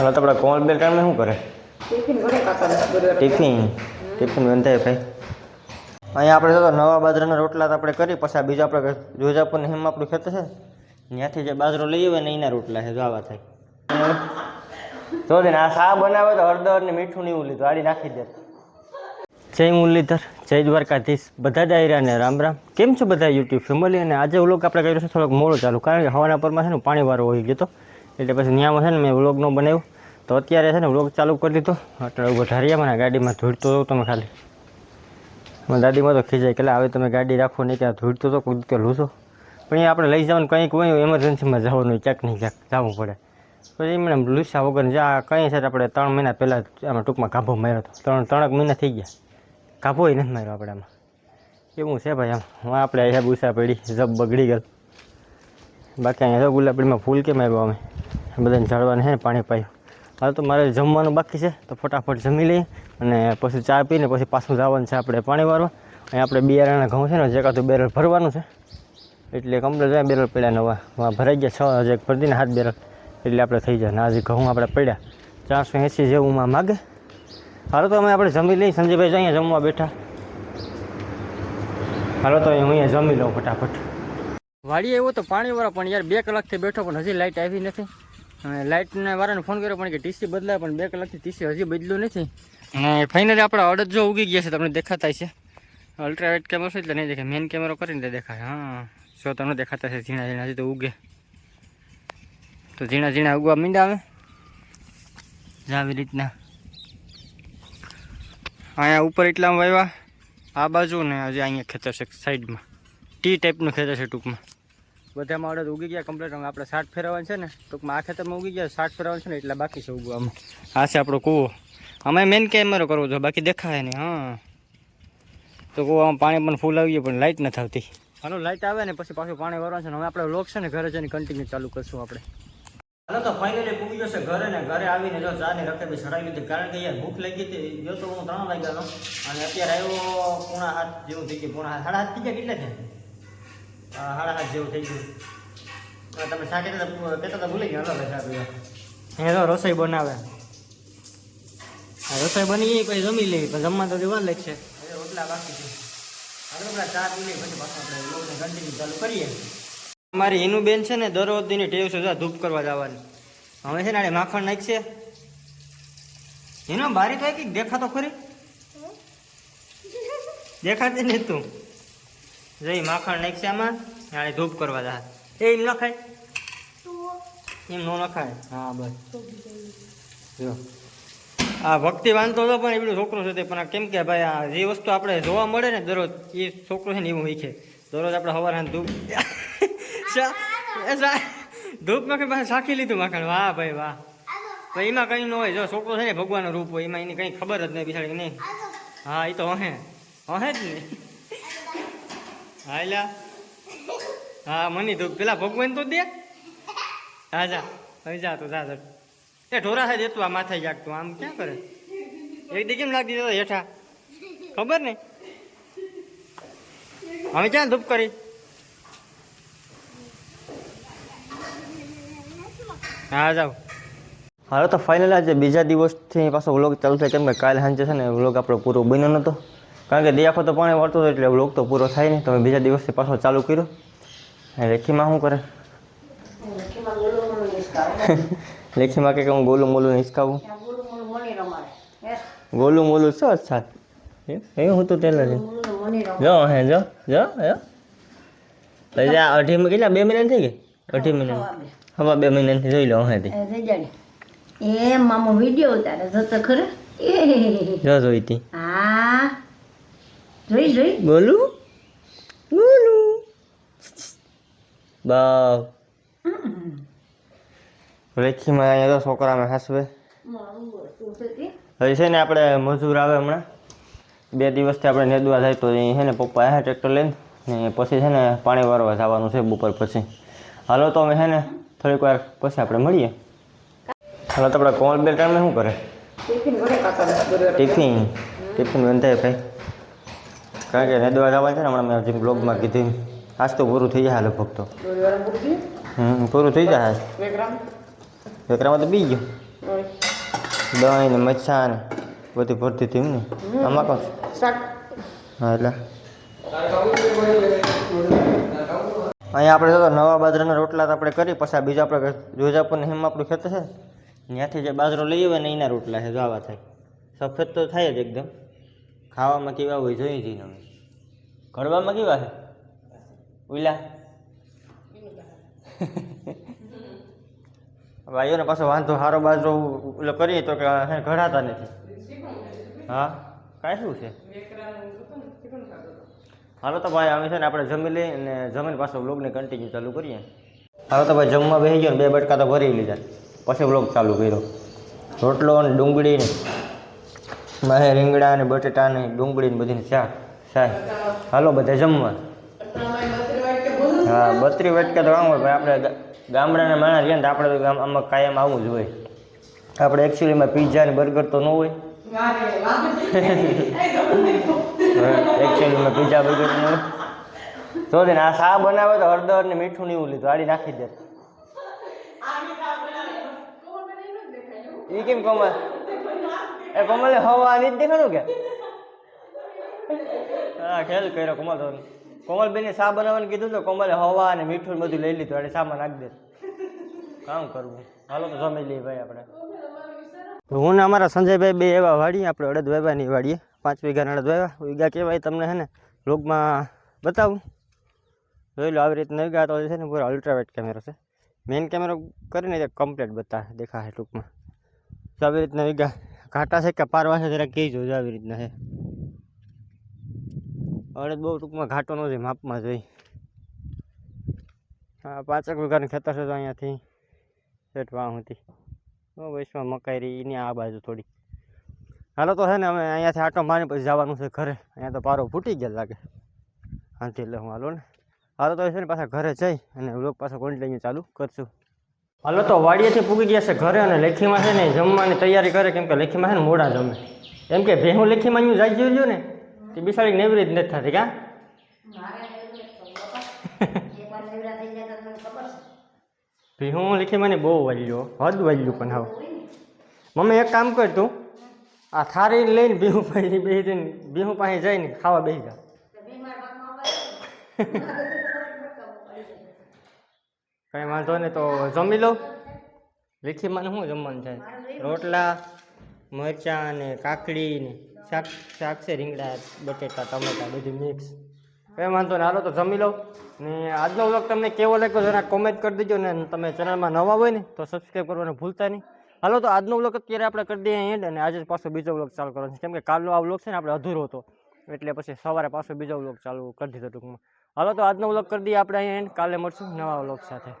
હવે તો આપણે કોલ બેલ ટાઈમે શું કરે? Tiffin tiffin? બંધાય ભાઈ. અહીંયા આપણે જો તો નવા બાજરાના રોટલા તો આપણે કરી પછી બીજા આપણે જોજાપુર હેમ આપણું ખેતર છે. ત્યાંથી જે બાજરો લઈ આવે ને એના રોટલા છે જો આવા થાય. જો ને આ શા બનાવે તો હળદર ને મીઠું ને એવું લીધું આડી નાખી દે. જય મુરલીધર જય દ્વારકાધીશ. બધા જ આયરા ને રામ રામ. કેમ છો બધા યુટ્યુબ ફેમિલી? અને આજે વ્લોગ આપણે કર્યો છે થોડોક મોડો ચાલુ કારણ કે હવાના પરમાં છે ને પાણી વાળો હોય ગયો હતો એટલે પછી ન્યામાં છે ને મેં વ્લોગ ન બનાવ્યો. તો અત્યારે છે ને વ્લોગ ચાલુ કરી દીધો. એટલે ઊભો ઢારિયામાં ને ગાડીમાં ધૂળતો હતો તમે ખાલી. મારી દાદીમાં તો ખીજાય કે હવે તમે ગાડી રાખો નહીં ત્યાં ધૂળતો તો કોઈ રીતે લૂસો. પણ એ આપણે લઈ જવાનું, કંઈક હોય એમરજન્સીમાં જવાનું, ક્યાંક નહીં ક્યાંક જવું પડે. પછી મને લૂસા વગર જ્યાં કંઈ છે આપણે ત્રણ મહિના પહેલાં આમાં ટૂંકમાં કાભો માર્યો હતો. ત્રણ, ત્રણેક મહિના થઈ ગયા. કાભો નથી માર્યો આપણે આમાં. એવું છે ભાઈ આમ. આપણે અહીંયા ભૂસા પડી, જબ બગડી ગયેલ બાકી અહીંયા ગુલાબડીમાં ફૂલ કેમ આવ્યો અમે? બધાને ઝાડવાને છે ને પાણી પાયું. હાલ તો મારે જમવાનું બાકી છે, તો ફટાફટ જમી લઈએ અને પછી ચા પીને પછી પાછું જવાનું છે આપણે પાણી વાળવા. અહીંયા આપણે બિયારણના ઘઉં છે ને જે કાં બેરલ ભરવાનું છે. એટલે કમ્પ્લેટ જાય, બેરલ પડ્યા નવા ભરાઈ ગયા છ હજાર ભરી દઈને હાથ બેરલ. એટલે આપણે થઈ જાય. ને આજે ઘઉં આપણે પડ્યા. ચારસો એંસી જેવું માં માગે. હાલો તો અમે આપણે જમી લઈએ. સંજયભાઈ અહીંયા જમવા બેઠા. હાલો તો હું અહીંયા જમી લઉં ફટાફટ. વાડીએ એવો તો પાણી વાળા, પણ યાર બે કલાકથી બેઠો, પણ હજી લાઇટ આવી નથી. લાઇટને વાળાને ફોન કર્યો, પણ કે ટીસી બદલાય, પણ બે કલાકથી ટીસી હજી બદલ્યું નથી. અને ફાઇનલી આપણા અડદ જો ઉગી ગયા છે, તમને દેખાતા છે. અલ્ટ્રાવાઇટ કેમેરો છે, એટલે નહીં દેખાય. મેન કેમેરો કરીને દેખાય. હા, જો તમને દેખાતા છે ઝીણા ઝીણા હજી તો ઉગે. તો ઝીણા ઝીણા ઉગવા મીંડા આવે આવી રીતના. અહીંયા ઉપર એટલા વાવ્યા આ બાજુ ને હજી અહીંયા ખેતર છે સાઈડમાં ટી ટાઈપનું ખેતર છે ટૂંકમાં. બધામાં અડદ ઉગી ગયા કમ્પ્લીટ આપણે સાઠ ફેરવવાનું છે ને, ટૂંકમાં આ ખેતરમાં ઉગી ગયા સાઠ ફેરવવાનું છે ને, એટલે બાકી છે ઉગવા આ છે આપણો કૂવો. અમે મેન કેમેરો કરવો જોઈએ બાકી દેખાય નહીં, હા. તો કૂવામાં પાણી પણ ફૂલ આવી ગયું, પણ લાઇટ નથી આવતી. હાલો લાઇટ આવે ને, પછી પાછું પાણી ભરવાનું છે ને, હવે આપણે લોક છે ને, ઘરે જઈને કન્ટિન્યુ ચાલુ કરશું આપણે. હાલો, તો ફાઇનલી પૂગી જશે ઘરે ને, ઘરે આવીને જો ચા રખે બી સડાવી લીધી, કારણ કે યાર ભૂખ લાગી હતી જો તો હું ત્રણ વાગ્યાનો. અને અત્યારે આવ્યો પૂણા હાથ જેવું થઈ ગયું, પૂણા સાડા હાથ થઈ ગયા, કેટલા થયા? સાડા હાથ જેવું થઈ ગયું. તમે શા કહેતા કહેતા ભૂલી ગયા હલો પીવા અહીંયા તો રસોઈ બનાવે. રસોઈ બની ગઈ કોઈ જમી લઈ પણ જમવા તો વાર લાગશે. રોટલા બાકી છે. હવે ચા પી લઈએ પછી પાછું આપણે લોકોને કન્ટિન્યુ ચાલુ કરીએ. અમારી હિનુ બેન છે ને દરરોજ દીની ટેવ છે ધૂપ કરવા જવાની. હવે છે ને આડે માખણ નાખશે. એનો બારી તો એક દેખાતો ખરી? દેખાતી નહીં તું. જઈ માખણ નાખશે આમાં આને ધૂપ કરવા જા એ એમ ન ખાય એમ નો નખાય? હા, બસ. જો. આ ભક્તિ વાંધો હતો પણ એવડો છોકરો છે તે, પણ કેમ કે ભાઈ આ જે વસ્તુ આપણે જોવા મળે ને દરરોજ, એ છોકરો છે ને એવું શીખે દરરોજ આપણે સવારે ધૂપ ધૂપ માખણ પાસે સાખી લીધું માખણ. વાહ ભાઈ વાહ. તો એમાં કંઈ ન હોય. જો છોકરો છે ને ભગવાનનો રૂપ હોય, એમાં એની કંઈ ખબર જ નહીં બિચારી નહીં હા એ તો હે. હે જ ને. હા એલા હા, મની ધૂપ પેલા ભગવાન તો દે. હા જા. હવે જા તું, જા એ ઢોરા સાહેબ દેતું આ માથે જાગતું, આમ ક્યાં કરે? એક દી કેમ લાગતી તો હેઠા? ખબર ને? હવે ક્યાં ધૂપ કરી? હા, જાઓ. હાલો, તો ફાઇનલ આજે બીજા દિવસથી પાછો વ્લોગ ચાલુ થાય. કેમ કે કાલે સાંજે છે ને વ્લોગ આપણો પૂરો બન્યો નહોતો કારણ કે દિયાખો તો પાણી વળતું હતું એટલે વ્લોગ તો પૂરો થાય નહીં તમે બીજા દિવસથી પાછો ચાલુ કર્યો લેખીમાં શું કરે લખીમાં કે હું ગોલું મોલું હિસકાવું ગોલું મોલું મળી રમાડે. હે? ગોલું મોલું છો સાત એ હું તો તેલ જ રમાડે. જો હે જો જો અઢી કેટલા બે મહિના થઈ ગઈ અઢી મહિના. હવા બે મહિનાથી જોઈ લો જજાડી. એ મામો વીડિયો ઉતારે જો તો ખરે જો જોઈતી હા જોઈ જોઈ બોલું બોલું બાવ રેખીમાં અહીંયા તો છોકરાને હાસવે હવે છે ને આપણે મજૂર આવે હમણાં. બે દિવસથી આપણે નેદવા જાય તો એ છે ને પપ્પા હે ટ્રેક્ટર લઈને ને પછી છે ને પાણી વારવા જવાનું છે બપોર પછી. હાલો તો અમે છે ને થોડીક વાર પછી આપણે મળીએ. હાલો તો આપણે કોમલ બેલ ટાઈમે શું કરે. ટિફિન ટિફિન બંધાય ભાઈ. કારણ કે નેદવા આવવાનું છે ને હમણાં મેં જે બ્લોગમાં કીધું. આજ તો પૂરું થઈ જાય લગભગ તો. હમ પૂરું થઈ જાય વેકરામાં તો બી ગયો. દહીં ને મચ્છા ને બધી ભરતી હતી એમ ને. આમાં શાક. હા એટલે. અહીંયા આપણે જો નવા બાજરાના રોટલા તો આપણે કરી પછી બીજા આપણે જોજાપુરને હેમ આપણું ખેતર છે ત્યાંથી જે બાજરો લઈ આવે ને એના રોટલા છે જો આવા થાય. સફેદ તો થાય જ એકદમ. ખાવામાં કેવા હોય જોઈએ અમે ઘડવામાં કેવા છે? ઓલા? ભાઈઓને પાછો વાંધો સારો બાજરો ઓલો કરીએ તો કે ઘડાતા નથી. હા? કાંઈ શું છે? હાલો તો ભાઈ આવી છે ને આપણે જમી લઈએ અને જમીને પાછો બ્લોગને કન્ટિન્યુ ચાલુ કરીએ. હાલો તો ભાઈ, જમવા બેસી ગયો ને બે બટકા તો ભરી લીધા. પછી બ્લોગ ચાલુ કર્યો. રોટલો ને ડુંગળી ને માહે રીંગણા અને બટેટા ને ડુંગળી ને બધીને શાક શાક હાલો બધા જમવા. હા બત્રી વાટકા તો આવું હોય ભાઈ આપણે ગામડાના માણસ છે ને તો આપણે તો આમાં કાયમ આવવું જ હોય. આપણે એકચ્યુઅલીમાં પીઝા ને બર્ગર તો ન હોય. એકચ્યુઅલીમાં પીઝા બર્ગર ન હોય. તો દે ને આ શા બનાવે તો હળદર ને મીઠું ને એવું લીધું આડી નાખી દે. એ કેમ કોમલ એ કમલ હવા નહીં જ દેખાડું કે? હા ખેલ કર્યો કોમલ તો કોમલ બેને શા બનાવવાનું કીધું તો કોમલે હવા અને મીઠું બધું લઈ લીધું. એટલે શામાં નાખી દે. કામ કરવું. હાલો તો જમી લઈએ ભાઈ આપણે. હું ને અમારા સંજયભાઈ બે એવા વાડીએ, આપણે અડદ વાવ્યાની વાડીએ. પાંચ વીઘાના અડદ વાવ્યા વીઘા કહેવાય તમને હે ને લોગમાં બતાવું. જોઈ લો, આવી રીતના વીઘા તો છે ને, પૂરા અલ્ટ્રાવાઇટ કેમેરો છે. મેઇન કેમેરો કરીને કમ્પ્લીટ બતાવે દેખાશે ટૂંકમાં. આવી રીતના વીઘા ઘાટા છે કે પારવા છે જરા કહી જોજો આવી રીતના છે. અડદ બહુ ટૂંકમાં ઘાટો ન જોઈએ માપમાં જોઈ હા, પાંચેક વીઘાનું ખેતર છે તો અહીંયાથી વાહ હતી વૈશ્વમાં મકાઈ રહી, એની આ બાજુ થોડી. હાલો તો છે ને, અમે અહીંયાથી આટો મારી પછી જવાનું છે ઘરે. અહીંયા તો પારો ફૂટી ગયા લાગે. હાથી એટલે હું હાલો ને. હાલો તો છે ને, પાછા ઘરે જઈ અને લોક પાછા કોન્ટિન્યુ ચાલુ કરશું. હાલો તો વાડીએથી પૂગી ગયા છે ઘરે અને લેખીમાં છે ને જમવાની તૈયારી કરે કેમ કે લેખીમાં છે ને મોડા જમે. એમ કે ભેહું લેખીમાં હું જાય જોયું ને તે બિસાડી નેવરી જ નથી થતી કા? ભેહું લેખીમાં બહુ વાલ્યો હદ વાલ્યું પણ હા મમ્મી એક કામ કર તું. આ થારી લઈને ભીહું પાસે બેસી જઈને ભીહું પાસે જઈને ખાવા બેસી જા. કંઈ વાંધો નહીં તો જમી લઉં લીખી મને શું જમવાનું છે? રોટલા, મરચાં ને કાકડી ને શાક શાક છે, રીંગણા, બટેટા, ટમેટા, બધું મિક્સ કંઈ વાંધો નહીં, હાલો તો જમી લઉં ને આજનો વ્લોગ તમને કેવો લાગ્યો જરા કોમેન્ટ કરી દેજો ને તમે ચેનલમાં નવા હોય ને તો સબસ્ક્રાઈબ કરવાનું ભૂલતા નહીં. હાલો તો આજનો વ્લોગ અત્યારે આપણે કરી દઈએ એન્ડ અને આજે પાછો બીજો વ્લોગ ચાલુ કરવાનો છે. કેમ કે કાલનો આ વ્લોગ છે ને આપણે અધૂરો હતો. એટલે પછી સવારે પાછો બીજો વ્લોગ ચાલુ કરી દીધો ટૂંકમાં. હાલો તો આજનો વ્લોગ કરી દઈએ આપણે અહીંયા કાલે મળશું નવા વ્લોગ સાથે.